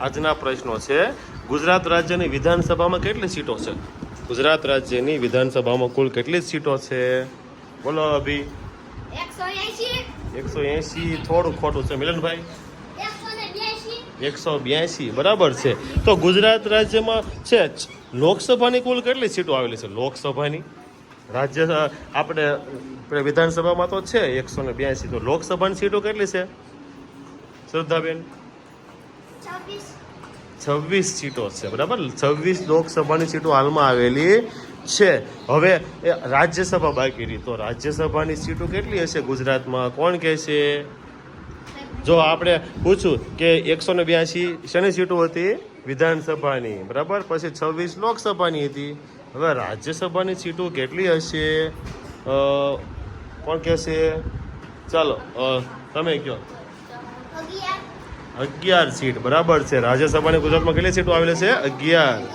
આજના પ્રશ્નો છે, ગુજરાત રાજ્યની વિધાનસભામાં કેટલી સીટો છે? ગુજરાત રાજ્યની વિધાનસભામાં કુલ કેટલી સીટો છે? બોલો અભી. એકસો એસી થોડું ખોટું છે, મિલનભાઈ. એકસો બ્યાસી, બરાબર છે. તો ગુજરાત રાજ્યમાં છે લોકસભાની કુલ કેટલી સીટો આવેલી છે? લોકસભાની. રાજ્ય, આપણે વિધાનસભામાં તો છે એકસો ને બ્યાસી, તો લોકસભાની સીટો કેટલી છે? શ્રદ્ધાબેન. છવ્વીસ. સીટો છે બરાબર? છવ્વીસ લોકસભાની સીટો હાલમાં આવેલી છે. હવે એ રાજ્યસભા બાકી રહી તો રાજ્યસભાની સીટો કેટલી હશે ગુજરાતમાં? કોણ કહે છે જો આપણે પૂછું કે એકસો ને બ્યાસી શેની સીટો હતી? વિધાનસભાની બરાબર? પછી છવ્વીસ લોકસભાની હતી. હવે રાજ્યસભાની સીટો કેટલી હશે? કોણ કહેશે? ચાલો તમે કહો. અગિયાર સીટ. બરાબર છે. રાજ્યસભાની ગુજરાતમાં કેટલી સીટો આવેલી છે? અગિયાર.